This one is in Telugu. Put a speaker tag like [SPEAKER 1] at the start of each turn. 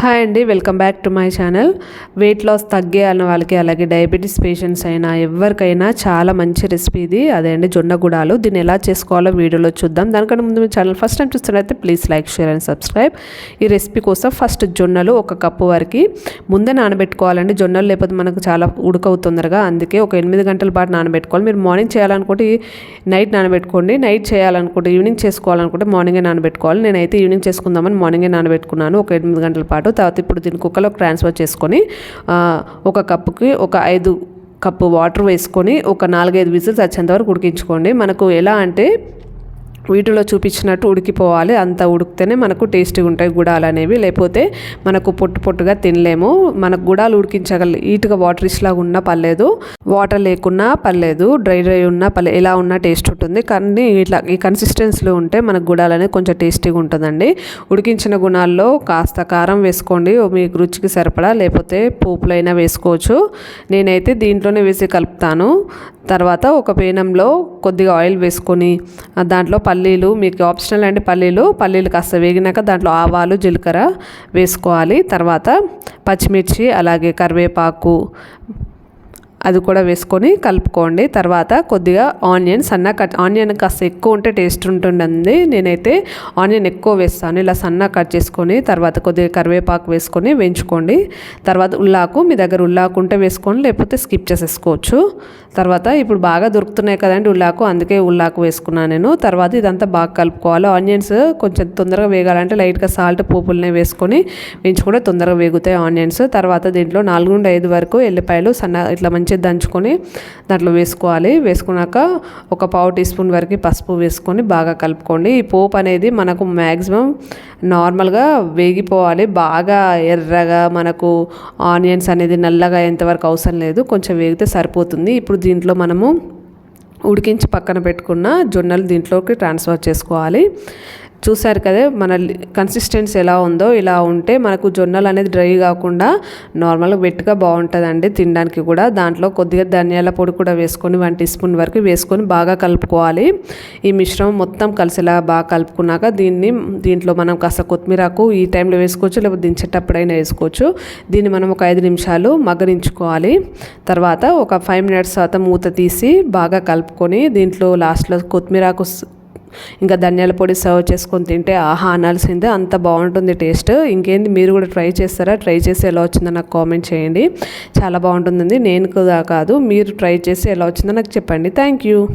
[SPEAKER 1] హాయ్ అండి welcome back to my channel. Weight loss తగ్గేయాలన్న వాళ్ళకి అలాగే డయాబెటీస్ పేషెంట్స్ అయినా ఎవరికైనా చాలా మంచి రెసిపీ ఇది. అదే అండి జొన్న గుడాలు. దీన్ని ఎలా చేసుకోవాలో వీడియోలో చూద్దాం. దానికంటే ముందు మీ ఛానల్ ఫస్ట్ టైం చూస్తున్నట్లయితే please like share and subscribe. ఈ రెసిపీ కోసం ఫస్ట్ జొన్నలు ఒక కప్పు వరకు ముందే నానబెట్టుకోవాలండి. జొన్నలు లేకపోతే మనకు చాలా ఉడకవు తొందరగా. అందుకే ఒక ఎనిమిది గంటల పాటు నానబెట్టుకోవాలి. మీరు మార్నింగ్ చేయాలనుకుంటే నైట్ నానబెట్టుకోండి. నైట్ చేయాలనుకుంటే ఈవినింగ్ చేసుకోవాలనుకుంటే మార్నింగే నానబెట్టుకోవాలి. నేనైతే ఈవినింగ్ చేసుకుందామని మార్నింగే నానబెట్టుకున్నాను. ఒక ఎనిమిది గంటల పాటు తర్వాత ఇప్పుడు దీన్ని కుక్కలో ట్రాన్స్ఫర్ చేసుకొని ఒక కప్పుకి ఒక ఐదు కప్పు వాటర్ వేసుకొని ఒక నాలుగైదు విజిల్స్ వచ్చేంత వరకు ఉడికించుకోండి. మనకు ఎలా అంటే వీటిలో చూపించినట్టు ఉడికిపోవాలి. అంత ఉడికితేనే మనకు టేస్టీగా ఉంటాయి గుడాలు అనేవి. లేకపోతే మనకు పొట్టు పొట్టుగా తినలేము. మనకు గుడాలు ఉడికించగల ఈటుగా వాటర్ ఇష్లాగా ఉన్నా పర్లేదు. వాటర్ లేకున్నా పర్లేదు. డ్రై డ్రై ఉన్నా పర్లేదు ఎలా ఉన్నా టేస్ట్ ఉంటుంది. కానీ ఇట్లా ఈ కన్సిస్టెన్సీలో ఉంటే మనకు గుడాలు అనేది కొంచెం టేస్టీగా ఉంటుందండి. ఉడికించిన గుణాల్లో కాస్త కారం వేసుకోండి. మీకు రుచికి సరిపడా. లేకపోతే పోపులైనా వేసుకోవచ్చు. నేనైతే దీంట్లోనే వేసి కలుపుతాను. తర్వాత ఒక పేనంలో కొద్దిగా ఆయిల్ వేసుకొని దాంట్లో పల్లీలు మీకు ఆప్షనల్ అంటే పల్లీలు పల్లీలు కాస్త వేగినాక దాంట్లో ఆవాలు జీలకర్ర వేసుకోవాలి. తర్వాత పచ్చిమిర్చి అలాగే కరివేపాకు అది కూడా వేసుకొని కలుపుకోండి. తర్వాత కొద్దిగా ఆనియన్ సన్న కట్ ఆనియన్ కాస్త ఎక్కువ ఉంటే టేస్ట్ ఉంటుందండి. నేనైతే ఆనియన్ ఎక్కువ వేస్తాను. ఇలా సన్న కట్ చేసుకొని తర్వాత కొద్దిగా కరివేపాకు వేసుకొని వేయించుకోండి. తర్వాత ఉల్లాకు మీ దగ్గర ఉల్లాకు ఉంటే వేసుకోండి లేకపోతే స్కిప్ చేసేసుకోవచ్చు. తర్వాత ఇప్పుడు బాగా దొరుకుతున్నాయి కదండి ఉల్లాకు అందుకే ఉల్లాకు వేసుకున్నాను నేను. తర్వాత ఇదంతా బాగా కలుపుకోవాలి. ఆనియన్స్ కొంచెం తొందరగా వేగాలంటే లైట్గా సాల్ట్ పోపులనే వేసుకొని వేయించుకుంటే తొందరగా వేగుతాయి ఆనియన్స్. తర్వాత దీంట్లో నాలుగు నుండి ఐదు వరకు ఎల్లిపాయలు సన్న ఇట్లా మంచి మంచిగా దంచుకొని దాంట్లో వేసుకోవాలి. వేసుకున్నాక ఒక పావు టీ స్పూన్ వరకు పసుపు వేసుకొని బాగా కలుపుకోండి. ఈ పోపు అనేది మనకు మ్యాక్సిమం నార్మల్గా వేగిపోవాలి. బాగా ఎర్రగా మనకు ఆనియన్స్ అనేది నల్లగా ఎంతవరకు అవసరం లేదు. కొంచెం వేగితే సరిపోతుంది. ఇప్పుడు దీంట్లో మనము ఉడికించి పక్కన పెట్టుకున్న జొన్నలు దీంట్లోకి ట్రాన్స్ఫర్ చేసుకోవాలి. చూసారు కదా మన కన్సిస్టెన్సీ ఎలా ఉందో ఇలా ఉంటే మనకు జొన్నలు అనేది డ్రై కాకుండా నార్మల్గా వెట్గా బాగుంటుందండి తినడానికి కూడా. దాంట్లో కొద్దిగా ధనియాల పొడి కూడా వేసుకొని వన్ టీ స్పూన్ వరకు వేసుకొని బాగా కలుపుకోవాలి. ఈ మిశ్రమం మొత్తం కలిసేలా బాగా కలుపుకున్నాక దీన్ని దీంట్లో మనం కాస్త కొత్తిమీరకు ఈ టైంలో వేసుకోవచ్చు లేకపోతే దించేటప్పుడైనా వేసుకోవచ్చు. దీన్ని మనం ఒక ఐదు నిమిషాలు మగ్గరించుకోవాలి తర్వాత ఒక ఫైవ్ మినిట్స్ తర్వాత మూత తీసి బాగా కలుపుకొని దీంట్లో లాస్ట్లో కొత్తిమీరకు ఇంకా ధనియాల పొడి సర్వ్ చేసుకొని తింటే ఆహా అనాల్సిందే అంత బాగుంటుంది టేస్ట్. ఇంకేంది మీరు కూడా ట్రై చేస్తారా? ట్రై చేసి ఎలా వచ్చిందో నాకు కామెంట్ చేయండి. చాలా బాగుంటుందండి. నేను కూడా కాదు మీరు ట్రై చేసి ఎలా వచ్చిందో నాకు చెప్పండి. Thank you.